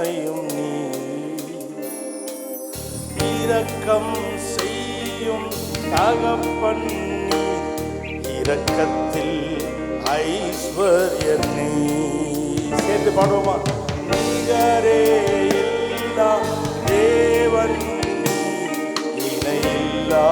இணையில்லாத இனிமையும் நீ. இரக்கம் செய்யும் தகப்பன் இரக்கத்தில் ஐஸ்வர்ய நீ. சேர்ந்து பாடுவோமா? நிகரே இல்லா தேவன் இணையில்லா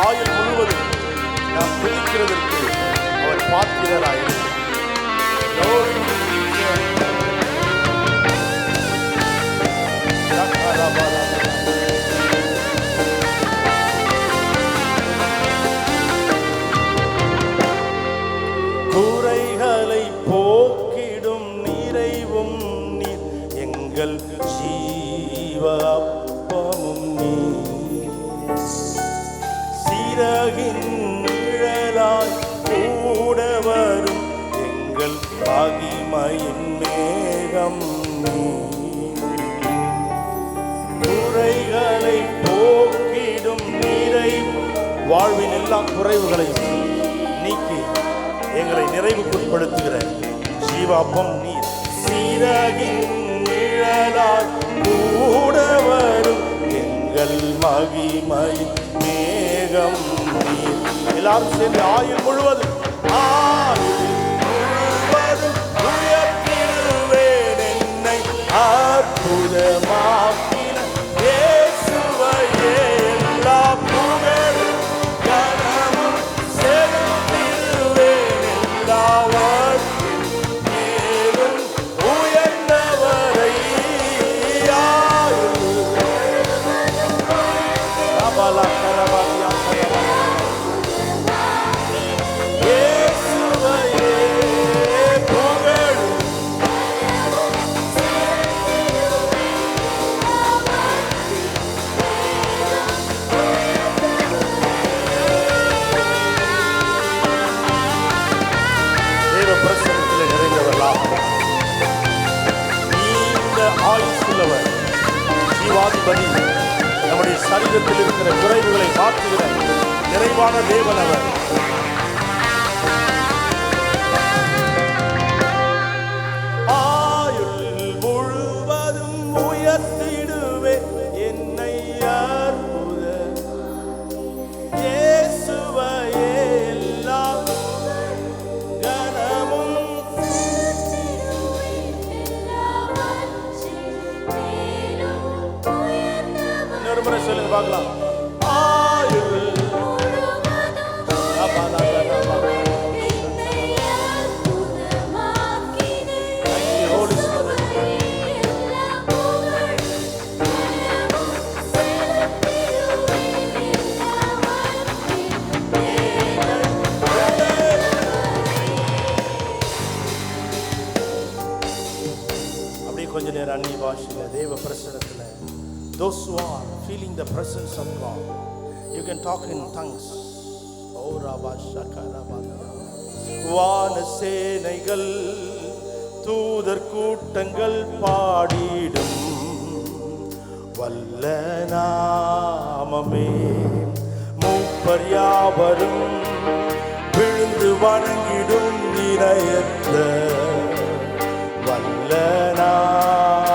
ஆயுள் முழுவதும் நாம் துதிக்கிறதற்கு அவர் பாத்திரராயிருக்கிறார் Thank you. எல்லா குறைவுகளையும் நீக்கி எங்களை நிறைவுக்குட்படுத்துகிற ஜீவாப்பம் நீர். சீரகின் நிழலாய் கூட வரும் எங்கள் மகிமை மேகம் நீர். எல்லாரும் சேர்ந்து ஆயுள் முழுவதும். ஆயுள் ஜீவாதிபதி நம்முடைய சரீரத்தில் இருக்கிற குறைவுகளை மாற்றுகிற நிறைவான தேவன் அவர். Holy Spirit. அப்படியே கொஞ்ச நேரம் அந்நிய பாஷையில தேவ பிரசனத்துல those who are feeling the presence of God. You can talk in tongues. Oh, ஓ வான சேனைகள் தூதர் கூட்டங்கள் பாடிடும். வல்ல நாமமே மூப்பர் யாவரும் விழுந்து வணங்கிடும் நிறையற்ற வல்ல நாம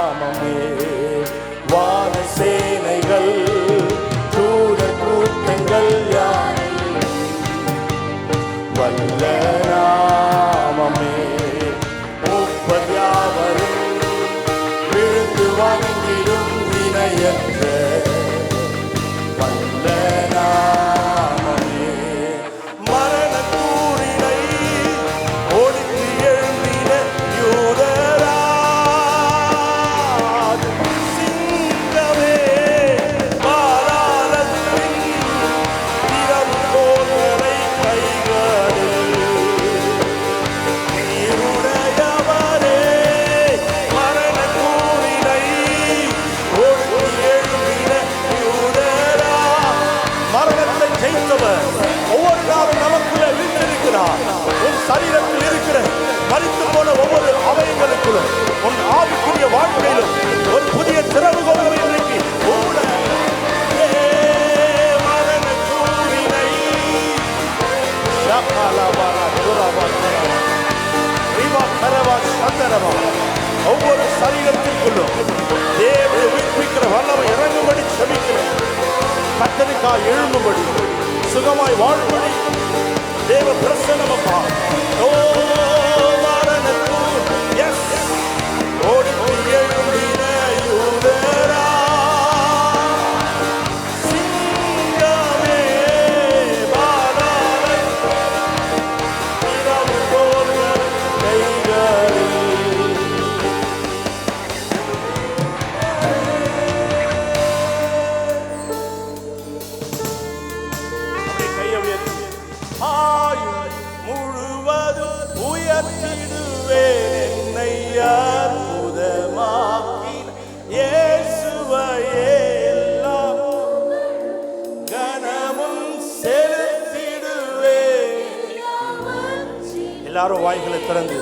ஒவ்வொரு சரீரத்திற்குள்ளும் தேவனை உயிர்ப்பிக்கிற வல்லமை இறங்கும்படி செபிக்கிறேன் கத்தனுக்காய் எழும்பும்படி சுகமாய் வாழும்படி தேவ பிரசன்னமப்பா ஓ உயர்த்திடுவேன் என்னை கனமும் எல்லாரும் வாய்களை திறந்து.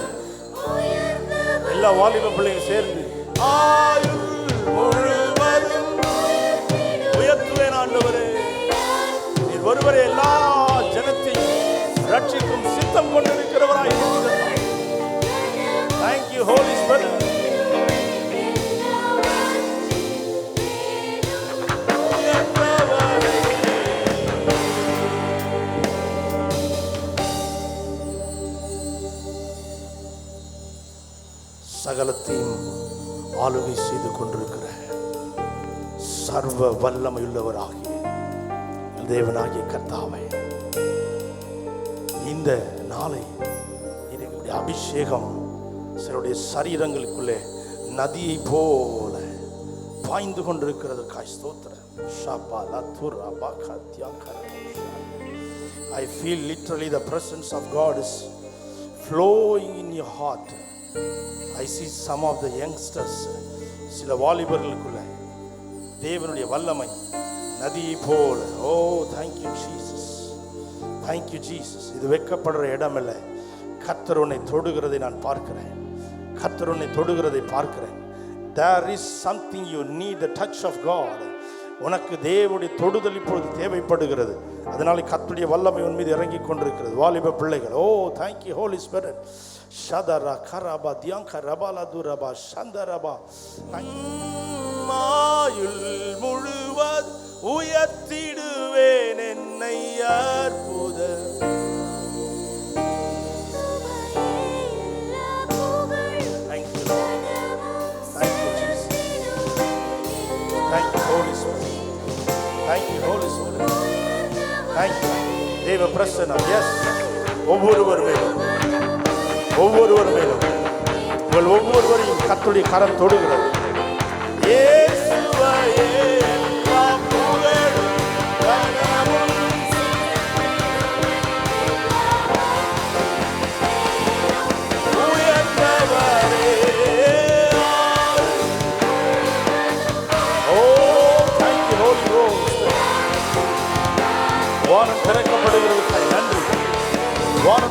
எல்லா வாலிப பிள்ளையும் சேர்ந்து. ஆயுள் முழுவதும் உயர்த்துவேன் ஆண்டவரே. நீர் ஒருவரே எல்லா ஜனத்தையும் ரட்சிக்கும் சித்தம் கொண்டிருக்கிறவராய் இருக்கிறார். தேங்க்யூ ஹோலி சகலத்தையும் ஆளுகை செய்து கொண்டிருக்கிற சர்வ வல்லமையுள்ளவராகிய தேவனாகிய கர்த்தாவை இந்த நாளை அபிஷேகம் சிலருடைய சரீரங்களுக்குள்ளே நதியை போல பாய்ந்து கொண்டிருக்கிறதற்காய் ஸ்தோத்திரம் ஷாபா லத்துரா அபா தியாகரா I feel literally the presence of God is flowing in your heart. I see some of the youngsters, சில வாலிபர்களுக்குள்ள தேவனுடைய வல்லமை நதியை போல. ஓ thank you Jesus thank you Jesus இது வெட்கப்படுற இடம் இல்லை உன்னை தொடுகிறதை நான் பார்க்கிறேன். கத்தர் உன்னை தொடுகிறதை பார்க்கிறேன். There is something you need the touch of God உனக்கு தேவனுடைய தொடுதல் இப்பொழுது தேவைப்படுகிறது. அதனால கத்துடைய வல்லமை உன் மீது இறங்கி கொண்டிருக்கிறது. வாலிப பிள்ளைகள் ஓ தேங்க்யூ ஹோலி ஸ்பிரிட் ஷதரா கரபா தியாங்க ரபாலா துரபா சந்தரபா மாயுள் முழுவது உயர்த்திடுவேன் என்னை அற்புத பிரசனம் எஸ் ஒவ்வொருவர் மேலும். ஒவ்வொருவர் மேலும். உங்கள் ஒவ்வொருவரையும் கத்துடைய கரம் தொடுகிறது.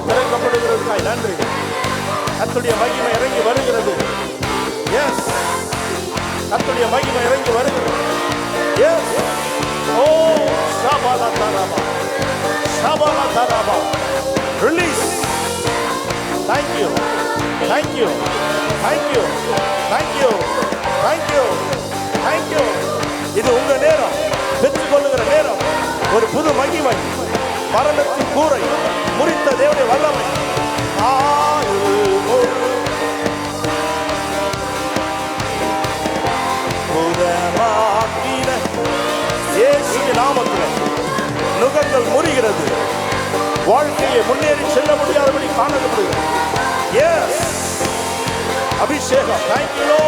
திறக்கப்படுகிறதுக்காய் நன்றி. கத்துடைய மகிமை இறங்கி வருகிறது. எஸ் கத்துடைய மகிமை இறங்கி வருகிறது. எஸ் ஓ ஷபாலா தாராபா ஷபாலா தாராபா release thank you thank you thank you thank you நாமத்தில் நுகங்கள் முறிகிறது வாழ்க்கையை முன்னேறி செல்ல முடியாதபடி காணப்படுகிறது எஸ் அபிஷேகம் தேங்க்யூ